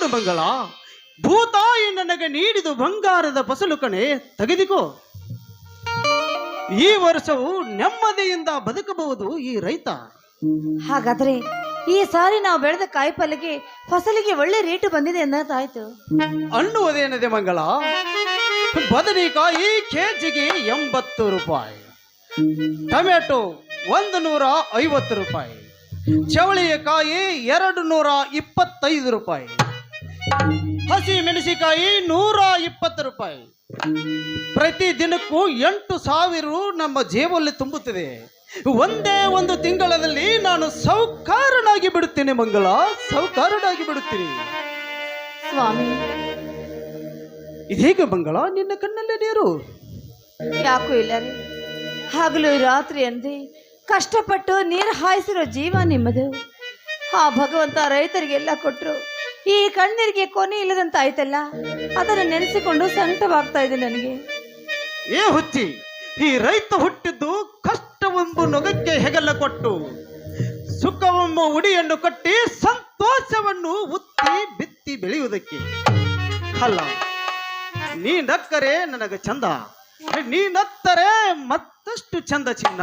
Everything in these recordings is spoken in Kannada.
ನೋಡು ಬಂಗಳ ಭೂತಾಯಿ ನನಗೆ ನೀಡಿದು ಬಂಗಾರದ ಫಸಲು ಕಣೆ ತೆಗೆದುಕೋ. ಈ ವರ್ಷವು ನೆಮ್ಮದಿಯಿಂದ ಬದುಕಬಹುದು ಈ ರೈತ. ಹಾಗಾದ್ರೆ ಈ ಸಾರಿ ನಾವು ಬೆಳೆದ ಕಾಯಿಪಲ್ಲೆಗೆ ಫಸಲಿಗೆ ಒಳ್ಳೆ ರೇಟ್ ಬಂದಿದೆ ಅನ್ನೋದಾಯ್ತು. ಅನ್ನುವುದೇನಿದೆ ಮಂಗಳ ಬದನೆಕಾಯಿ ಕೆಜಿಗೆ ಎಂಬತ್ತು ರೂಪಾಯಿ ಟೊಮೆಟೊ ಒಂದು ನೂರ ಐವತ್ತು ರೂಪಾಯಿ ಚವಳಿಕಾಯಿ ಎರಡು ನೂರ ಇಪ್ಪತ್ತೈದು ರೂಪಾಯಿ. ಹಸಿ ಮೆಣಸಿಕಾಯಿ ನೂರ ಇಪ್ಪತ್ತು ರೂಪಾಯಿ. ಪ್ರತಿ ದಿನಕ್ಕೂ ಎಂಟು ಸಾವಿರ ನಮ್ಮ ಜೇಬಲ್ಲಿ ತುಂಬುತ್ತದೆ. ಒಂದೇ ಒಂದು ತಿಂಗಳಲ್ಲಿ ನಾನು ಸೌಕಾರನಾಗಿ ಬಿಡುತ್ತೇನೆ ಮಂಗಳ ಸೌಕಾರನಾಗಿ ಬಿಡುತ್ತೀನಿ. ಸ್ವಾಮಿ. ಇದೀಗ ಮಂಗಳ ನಿನ್ನ ಕಣ್ಣಲ್ಲೇ ನೀರು. ಯಾಕೂ ಇಲ್ಲ ರೀ. ಹಗಲು ರಾತ್ರಿ ಅಂದೆ ಕಷ್ಟಪಟ್ಟು ನೀರು ಹಾಯಿಸಿರೋ ಜೀವ ನಿಮ್ಮದು. ಆ ಭಗವಂತ ರೈತರಿಗೆಲ್ಲ ಕೊಟ್ಟರು ಈ ಕಣ್ಣೀರಿಗೆ ಕೊನೆ ಇಲ್ಲದಂತ ಆಯ್ತಲ್ಲ ಅದನ್ನು ನೆನೆಸಿಕೊಂಡು ಸಂಕಟವಾಗ್ತಾ ಇದೆ ನನಗೆ. ಏ ಹುಚ್ಚಿ ಈ ರೈತ ಹುಟ್ಟಿದ್ದು ಕಷ್ಟವೊಂದು ನೊಗಕ್ಕೆ ಹೆಗಲ ಕೊಟ್ಟು ಸುಖವೆಂಬ ಉಡಿಯನ್ನು ಕಟ್ಟಿ ಸಂತೋಷವನ್ನು ಉತ್ತಿ ಬಿತ್ತಿ ಬೆಳೆಯುವುದಕ್ಕೆ. ಅಲ್ಲ ನೀ ನಕ್ಕರೆ ನನಗೆ ಚಂದ ನೀ ನತ್ತರೆ ಮತ್ತಷ್ಟು ಚಂದ ಚಿನ್ನ.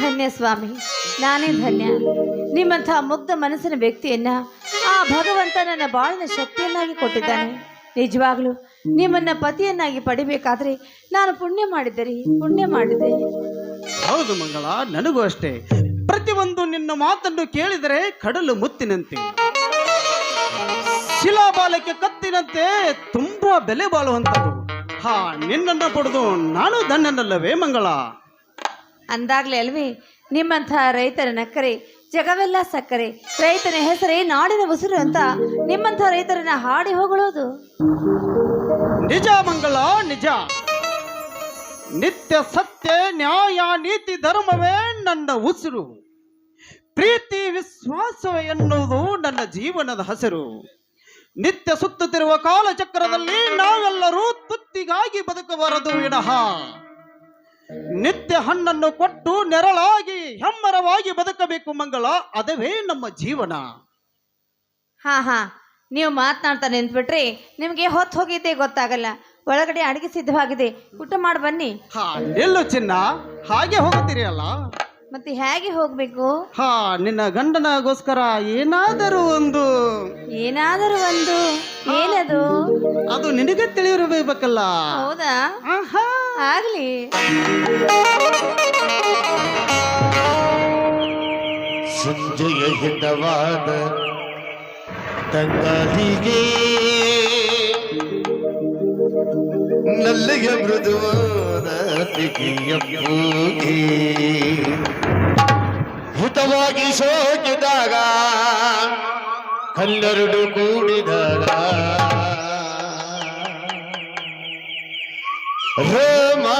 ಧನ್ಯ ಸ್ವಾಮಿ ನಾನೇ ಧನ್ಯ. ನಿಮ್ಮಂತಹ ಮುಗ್ಧ ಮನಸ್ಸಿನ ವ್ಯಕ್ತಿಯನ್ನ ಭಗವಂತ ನನ್ನ ಬಾಳಿನ ಶಕ್ತಿಯನ್ನಾಗಿ ಕೊಟ್ಟಿದ್ದಾನೆ. ನಿಜವಾಗ್ಲು ನಿಮ್ಮನ್ನ ಪತಿಯನ್ನಾಗಿ ಪಡಿಬೇಕಾದ್ರೆ ನಾನು ಪುಣ್ಯ ಮಾಡಿದ್ದೆ ರೀ ಪುಣ್ಯ ಮಾಡಿದೆ ಹೌದು ಮಂಗಳ ನನಗೂ ಅಷ್ಟೇ. ಪ್ರತಿಯೊಂದು ನಿನ್ನ ಮಾತನ್ನು ಕೇಳಿದರೆ ಕಡಲು ಮುತ್ತಿನಂತೆ. ಶಿಲಾಬಾಲಕ್ಕೆ ಕತ್ತಿನಂತೆ ತುಂಬಾ ಬೆಲೆ ಬಾಳುವಂತದ್ದು ಹಾ ನಿನ್ನನ್ನು ಪಡೆದು ನಾನು ದಣ್ಣನಲ್ಲವೇ ಮಂಗಳ? ಅಂದಾಗ್ಲೇ ಅಲ್ವೇ ನಿಮ್ಮಂತಹ ರೈತರ ನಕ್ಕರೆ ಜಗವೆಲ್ಲ ಸಕ್ಕರೆ. ರೈತನ ಹೆಸರೇ ನಾಡಿನ ಉಸಿರು ಅಂತ ನಿಮ್ಮಂಥ ರೈತರನ್ನ ಹಾಡಿ ಹೊಗಳೋದು. ನಿಜ ಮಂಗಳ, ನಿಜ. ನಿತ್ಯ ಸತ್ಯ, ನ್ಯಾಯ, ನೀತಿ, ಧರ್ಮವೇ ನನ್ನ ಉಸಿರು. ಪ್ರೀತಿ ವಿಶ್ವಾಸ ಎನ್ನುವುದು ನನ್ನ ಜೀವನದ ಹಸಿರು. ನಿತ್ಯ ಸುತ್ತುತ್ತಿರುವ ಕಾಲಚಕ್ರದಲ್ಲಿ ನಾವೆಲ್ಲರೂ ತುತ್ತಿಗಾಗಿ ಬದುಕಬಾರದು ವಿನಃ. ನಿತ್ಯ ಹಣ್ಣನ್ನು ಕೊಟ್ಟು ನೆರಳಾಗಿ ಹೆಮ್ಮರವಾಗಿ ಬದುಕಬೇಕು ಮಂಗಳ. ಅದವೇ ನಮ್ಮ ಜೀವನ. ಹಾ ಹಾ. ನೀವು ಮಾತನಾಡ್ತಾ ನಿಂತ್ಬಿಟ್ರಿ ನಿಮ್ಗೆ ಹೊತ್ತು ಹೋಗಿದ್ದೆ ಗೊತ್ತಾಗಲ್ಲ. ಒಳಗಡೆ ಅಡಿಗೆ ಸಿದ್ಧವಾಗಿದೆ. ಊಟ ಮಾಡಿ ಬನ್ನಿ. ಹಾ ನಿಲ್ಲು ಚಿನ್ನ. ಹಾಗೆ ಹೋಗುತ್ತೀರಿ ಅಲ್ಲ? ಮತ್ತೆ ಹೇಗೆ ಹೋಗ್ಬೇಕು? ಹಾ ನಿನ್ನ ಗಂಡನಗೋಸ್ಕರ ಏನಾದರೂ ಒಂದು. ಏನಾದರೂ ಒಂದು. ಏನದು? ಅದು ನಿನಗೆ ತಿಳಿಯಿರಬೇಕಲ್ಲ ಹೌದಾ? ಆಹಾ. ಆಗ್ಲಿ. ಸಂಜೆಯ ಹಿತವಾದ ತಂಗಾಲಿಗೆ ನಲ್ಲಿಗೆ ಮೃದುವಾದ ತಿಗಿಯ ಪೂಗೆ ಹಿತವಾಗಿ ಸೋಕಿದಾಗ ಕಲ್ಲೆರಡು ಕೂಡಿದಾಗ Oh, my.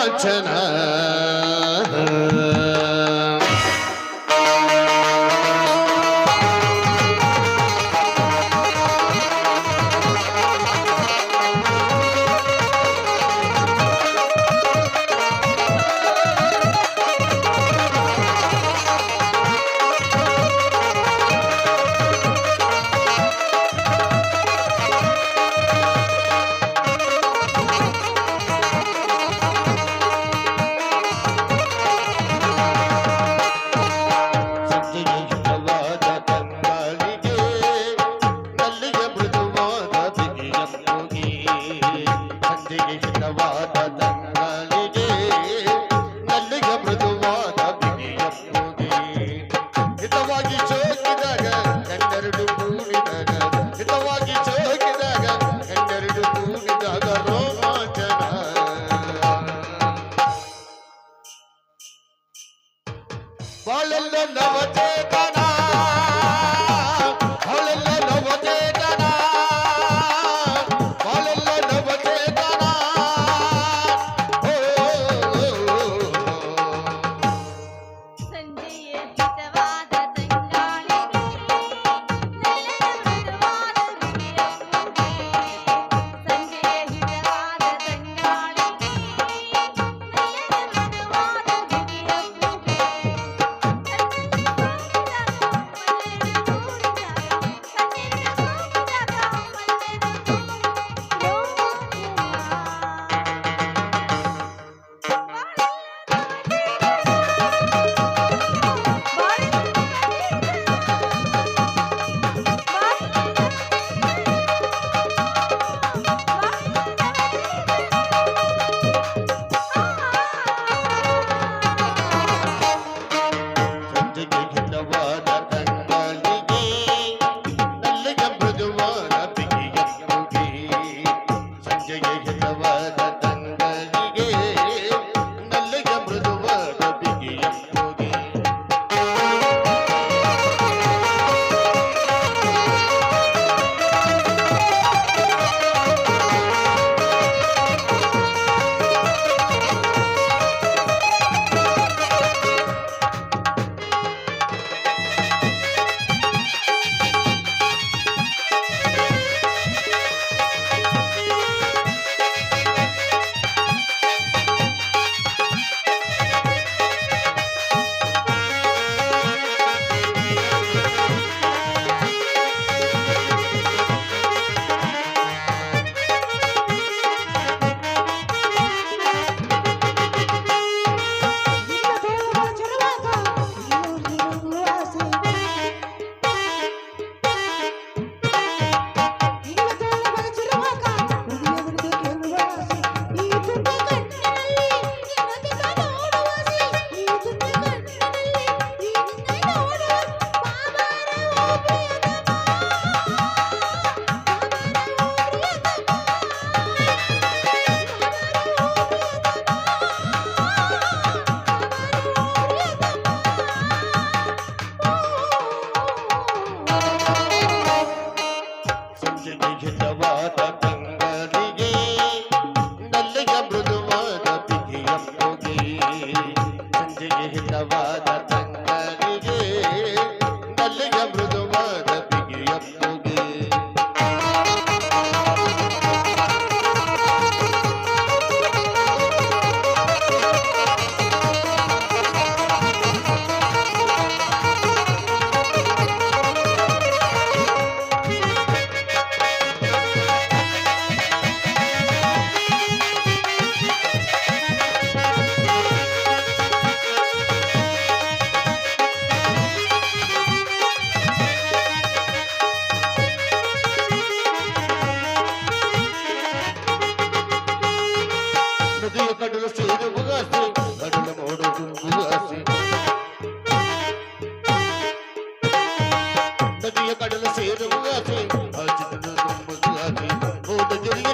ಮೋಡ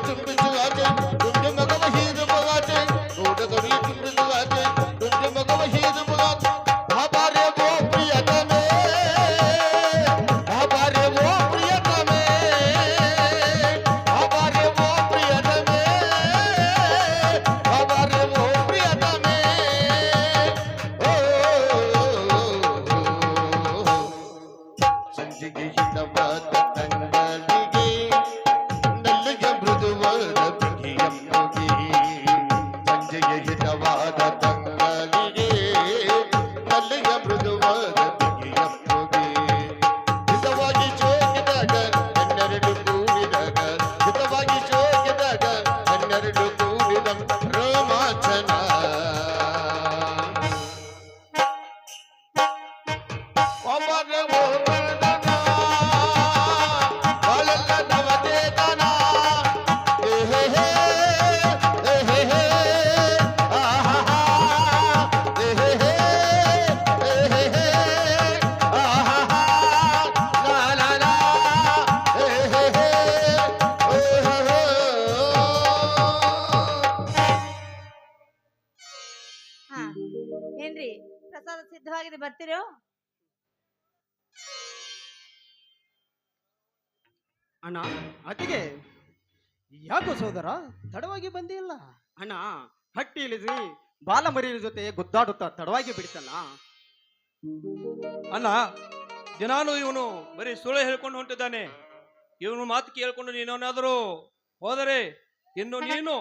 ಅಣ್ಣ ಅತ್ತಿಗೆ ಯಾಕೋ ಸೋದರ? ತಡವಾಗಿ ಬಂದಿಲ್ಲ ಅಣ್ಣ ಹಟ್ಟಿ ಇಳಿಸಿ ಬಾಲಮರಿಯ ಜೊತೆ ಗುದ್ದಾಡುತ್ತಾ ತಡವಾಗಿ ಬಿಡ್ತಲ್ಲ. ಅಣ್ಣ ದಿನಾನು ಇವನು ಬರೀ ಸುಳ್ಳು ಹೇಳ್ಕೊಂಡು ಹೊಂಟಿದ್ದಾನೆ. ಇವನು ಮಾತು ಕೇಳ್ಕೊಂಡು ನೀನೇನಾದರೂ ಹೋದರೆ ಇನ್ನು ನೀನು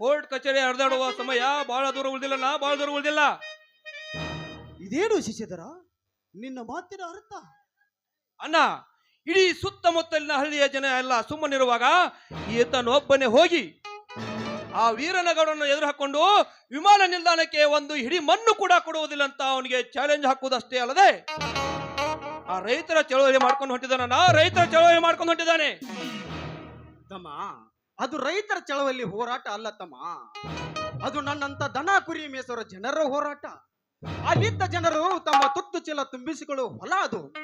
ಕೋರ್ಟ್ ಕಚೇರಿ ಹರಿದಾಡುವ ಸಮಯ ಬಹಳ ದೂರ ಉಳಿದಿಲ್ಲ ಬಹಳ ದೂರ ಉಳಿದಿಲ್ಲ. ಇದೇನು ಶಿಷ್ಯಧರ? ನಿನ್ನ ಮಾತಿನ ಅರ್ಥ? ಅಣ್ಣ ಇಡೀ ಸುತ್ತಮುತ್ತಲಿನ ಹಳ್ಳಿಯ ಜನ ಎಲ್ಲ ಸುಮ್ಮನಿರುವಾಗ ಈತನೊಬ್ಬನೇ ಹೋಗಿ ಆ ವೀರನಗರನ್ನು ಎದುರು ಹಾಕೊಂಡು ವಿಮಾನ ನಿಲ್ದಾಣಕ್ಕೆ ಒಂದು ಹಿಡಿ ಮಣ್ಣು ಕೂಡ ಕೊಡುವುದಿಲ್ಲ ಅಂತ ಅವನಿಗೆ ಚಾಲೆಂಜ್ ಹಾಕುವುದಷ್ಟೇ ಅಲ್ಲದೆ ಆ ರೈತರ ಚಳವಳಿ ಮಾಡ್ಕೊಂಡು ಹೊಂಟಿದ್ದಾನ ರೈತರ ಚಳವಳಿ ಮಾಡ್ಕೊಂಡು ಹೊಂಟಿದ್ದಾನೆ. ತಮ್ಮ ಅದು ರೈತರ ಚಳವಳಿ ಹೋರಾಟ ಅಲ್ಲ ತಮ್ಮ. ಅದು ನನ್ನಂತ ದನ ಕುರಿ ಮೇಸರ ಜನರ ಹೋರಾಟ. ಅಲ್ಲಿದ್ದ ಜನರು ತಮ್ಮ ತುತ್ತು ಚೀಲ ತುಂಬಿಸಿಕೊಳ್ಳು ಹೊಲ ಅದು?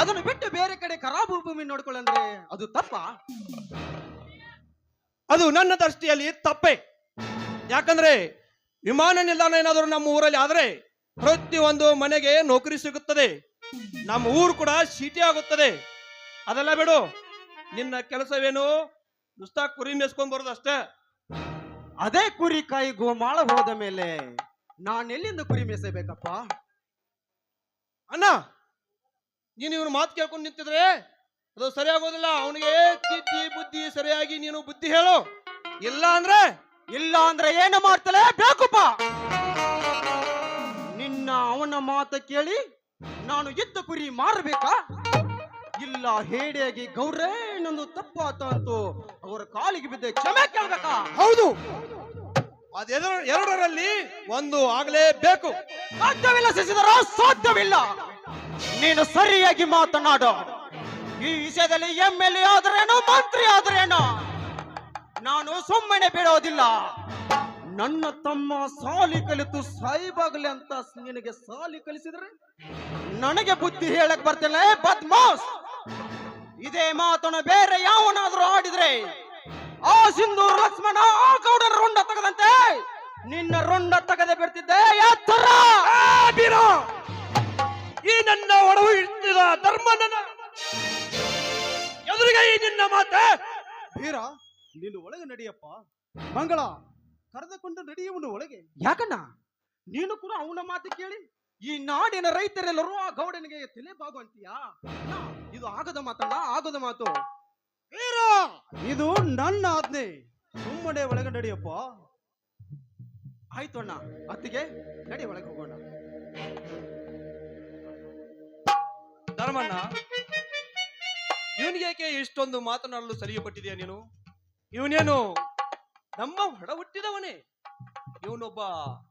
ಅದನ್ನು ಬಿಟ್ಟು ಬೇರೆ ಕಡೆ ಖರಾಬು ಭೂಮಿ ನೋಡ್ಕೊಳ್ಳಂದ್ರೆ ಅದು ತಪ್ಪ? ಅದು ನನ್ನ ದೃಷ್ಟಿಯಲ್ಲಿ ತಪ್ಪೆ. ಯಾಕಂದ್ರೆ ವಿಮಾನ ನಿಲ್ದಾಣ ಏನಾದರೂ ನಮ್ಮ ಊರಲ್ಲಿ ಆದ್ರೆ ಒಂದು ಮನೆಗೆ ನೌಕರಿ ಸಿಗುತ್ತದೆ. ನಮ್ಮ ಊರು ಕೂಡ ಸಿಟಿ ಆಗುತ್ತದೆ. ಅದೆಲ್ಲ ಬಿಡು. ನಿನ್ನ ಕೆಲಸವೇನು? ನುಸ್ತಾ ಕುರಿ ಮೇಸ್ಕೊಂಡ್ ಬರೋದು ಅಷ್ಟೇ ಅದೇ ಕುರಿ ಕಾಯಿ ಗೋಮಾಳ ಹೋದ ಮೇಲೆ ನಾನೆಲ್ಲಿಂದ ಕುರಿ ಮೇಸಬೇಕಪ್ಪ ಅಣ್ಣ ನೀನು ಇವನು ಮಾತು ಕೇಳ್ಕೊಂಡು ನಿಂತಿದ್ರೆ ಅದು ಸರಿಯಾಗೋದಿಲ್ಲ. ಅವನಿಗೆ ತಿದ್ದಿ ಬುದ್ಧಿ ಸರಿಯಾಗಿ ನೀನು ಬುದ್ಧಿ ಹೇಳು. ಇಲ್ಲ ಅಂದ್ರೆ ಇಲ್ಲ ಅಂದ್ರೆ ಏನು ಮಾಡ್ತಲೇ ಬೇಕಪ್ಪ ನಿನ್ನ ಅವನ ಮಾತ ಕೇಳಿ ನಾನು ಎದ್ದ ಕುರಿ ಮಾರಬೇಕಾ? ಇಲ್ಲ ಹೇಡಿಯಾಗಿ ಗೌರೇ ನಂದು ತಪ್ಪಾತ ಅಂತೂ ಅವರ ಕಾಲಿಗೆ ಬಿದ್ದ ಕ್ಷಮೆ ಕೇಳ್ಬೇಕಾ? ಹೌದು. ಅದೆರಡು ಎರಡರಲ್ಲಿ ಒಂದು ಆಗಲೇಬೇಕು. ಸಾಧ್ಯವಿಲ್ಲ ಶಶಿಧರ ಸಾಧ್ಯವಿಲ್ಲ. ನೀನು ಸರಿಯಾಗಿ ಮಾತನಾಡು. ಈ ವಿಷಯದಲ್ಲಿ ಎಂ ಎಲ್ ಎ ಆದ್ರೇನು, ಮಂತ್ರಿ ಆದ್ರೇನು? ನಾನು ಸುಮ್ಮನೆ ಬಿಡೋದಿಲ್ಲ. ನನ್ನ ತಮ್ಮ ಸಾಲಿ ಕಲಿತು ಸಾಯಿಬಾಗ್ಲಿ ಅಂತ ನಿನಗೆ ಸಾಲಿ ಕಲಿಸಿದ್ರೆ ನನಗೆ ಬುದ್ಧಿ ಹೇಳಕ್ ಬರ್ತಿಲ್ಲ. ಏ ಬದ್ಮಾಸ್ ಇದೇ ಮಾತನ್ನು ಬೇರೆ ಯಾವನಾದ್ರೂ ಆಡಿದ್ರೆ ಆ ಸಿಂಧೂರ್ ಲಕ್ಷ್ಮಣ ಆ ಗೌಡರ ರುಂಡ ತೆಗೆದಂತೆ ನಿನ್ನ ರುಂಡ ತೆಗೆದೆ ಬಿಡ್ತಿದ್ದೆ. ಬೀರ! ಈ ನನ್ನ ಒಡವು ಇಟ್ಟಿದ ಧರ್ಮ ನನ್ನ ಎದುರಿಗೆ ಈ ನಿನ್ನ ಮಾತೆ. ವೀರ ನೀನು ಒಳಗೆ ನಡಿಯಪ್ಪ. ಮಂಗಳ ಕರೆದುಕೊಂಡು ನಡೆಯುವನು ಒಳಗೆ. ಯಾಕಣ್ಣ? ನೀನು ಕೂಡ ಅವನ ಮಾತು ಕೇಳಿ. ಈ ನಾಡಿನ ರೈತರೆಲ್ಲರೂ ಆ ಗೌಡನಿಗೆ ತಲೆ ಬಾಗುವಂತೀಯಾ? ಇದು ಆಗದ ಮಾತಣ್ಣ ಆಗದ ಮಾತು. ವೀರ ಇದು ನನ್ನ ಆಜ್ಞೆ. ಸುಮ್ಮನೆ ಒಳಗೆ ನಡಿಯಪ್ಪ. ಆಯ್ತು ಅಣ್ಣ, ಅತ್ತಿಗೆ ನಡಿ ಒಳಗೆ ಹೋಗೋಣ. ಧರ್ಮಣ್ಣ ಇವನಿಗೇಕೆ ಇಷ್ಟೊಂದು ಮಾತನಾಡಲು ಸರಿಯಪಟ್ಟಿದೆಯಾ ನೀನು? ಇವನೇನು ನಮ್ಮ ಹೊಡ ಹುಟ್ಟಿದವನೇ? ಇವನೊಬ್ಬ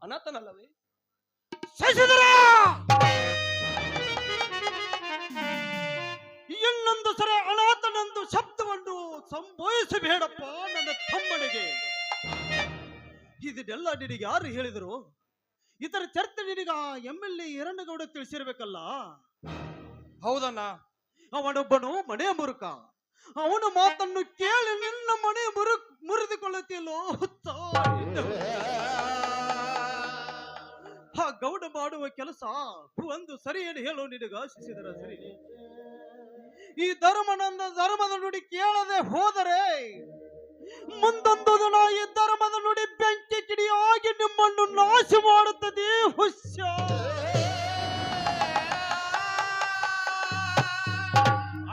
ಅನಾಥನಲ್ಲವೇ? ಇನ್ನೊಂದು ಸರಿ ಸಂಭವಿಸಬೇಡಪ್ಪ ನನ್ನ ತಮ್ಮನಿಗೆ. ಇದನ್ನೆಲ್ಲ ನಿನಗೆ ಯಾರು ಹೇಳಿದರು? ಇದರ ಚರ್ಚೆ ನಿನಗ ಎಂ ಎಲ್ ಎ ಹಿರಣ್ಣಗೌಡ ತಿಳಿಸಿರ್ಬೇಕಲ್ಲ? ಹೌದಣ್ಣ. ಅವನೊಬ್ಬನು ಮನೆ ಮುರುಕ. ಅವನ ಮಾತನ್ನು ಕೇಳಿ ನಿನ್ನ ಮನೆ ಮುರು ಮುರಿದುಕೊಳ್ಳುತ್ತಿಲ್ಲೋ. ಆ ಗೌಡ ಮಾಡುವ ಕೆಲಸ ಒಂದು ಸರಿ ಏನು ಹೇಳು ನಿನಗ ಶಿಸಿದರ ಸರಿ. ಈ ಧರ್ಮನಂದ ಧರ್ಮದ ನುಡಿ ಕೇಳದೆ ಹೋದರೆ ಮುಂದೊಂದು ದಿನ ಈ ಧರ್ಮದ ನುಡಿ ಬೆಂಕಿ ಕಿಡಿಯಾಗಿ ನಿಮ್ಮನ್ನು ನಾಶ ಮಾಡುತ್ತದೆ. ಹುಷ್ಯ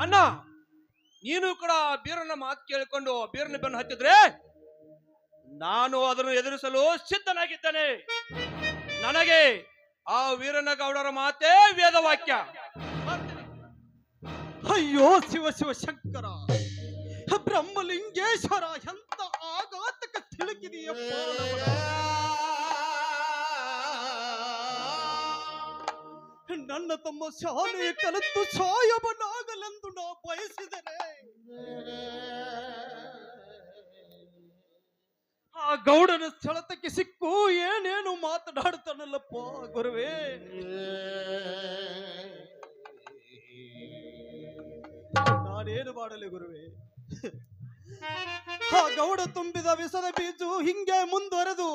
ಅಣ್ಣ, ನೀನು ಕೂಡ ಬೀರನ ಮಾತು ಕೇಳಿಕೊಂಡು ಬೀರನ ಬೆನ್ನು ಹತ್ತಿದ್ರೆ ನಾನು ಅದನ್ನು ಎದುರಿಸಲು ಸಿದ್ಧನಾಗಿದ್ದೇನೆ. ನನಗೆ ಆ ವೀರನ ಗೌಡರ ಮಾತೇ ವೇದವಾಕ್ಯ. ಅಯ್ಯೋ ಶಿವ ಶಿವ ಶಂಕರ ಬ್ರಹ್ಮಲಿಂಗೇಶ್ವರ ಎಂತ ಆಘಾತಕ ತಿಳುಕಿದೆಯಪ್ಪ ನನ್ನ ತಮ್ಮ ಶಾಲೆಯ ಕಲಿತು ಸಾಯಬನಾಗಲೆಂದು ನಾ ಬಯಸಿದರೆ? ಆ ಗೌಡನ ಸ್ಥಳತಕ್ಕೆ ಸಿಕ್ಕು ಏನೇನು ಮಾತನಾಡ್ತಾನಲ್ಲಪ್ಪ ಗುರುವೇ? ಮಾಡಲಿ ಗುರುವೆ. ಆ ಗೌಡ ತುಂಬಿದ ವಿಸದ ಬೀಜು ಹಿಂಗೆ ಮುಂದುವರೆದು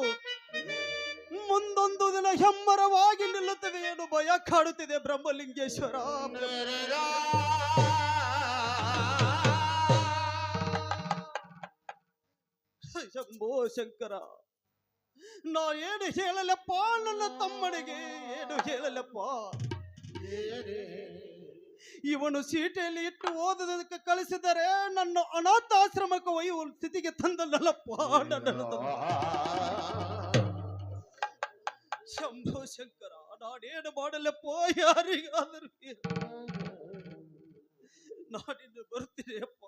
ಮುಂದೊಂದು ದಿನ ಹೆಮ್ಮರವಾಗಿ ನಿಲ್ಲುತ್ತದೆ ಏನು ಭಯ ಕಾಡುತ್ತಿದೆ ಬ್ರಹ್ಮಲಿಂಗೇಶ್ವರ. ಶಂಭೋ ಶಂಕರ, ನಾ ಏನು ಹೇಳಲಪ್ಪ ನನ್ನ ತಮ್ಮನಿಗೆ, ಏನು ಹೇಳಲಪ್ಪ? ಇವನು ಸೀಟೆಯಲ್ಲಿ ಇಟ್ಟು ಓದೋದಕ್ಕೆ ಕಳಿಸಿದರೆ ನನ್ನ ಅನಾಥಾಶ್ರಮಕ್ಕೆ ಒಯ್ಯುವ ಸ್ಥಿತಿಗೆ ತಂದಲ್ಲಪ್ಪ ನನ್ನನ್ನು ತಮ್ಮ. ಶಂಭೋ ಶಂಕರ ನಾನೇನು ಮಾಡಲಪ್ಪ ಯಾರಿಗಾದರೂ ನಾನಿನ್ನು ಬರ್ತೀನಿ ಅಪ್ಪ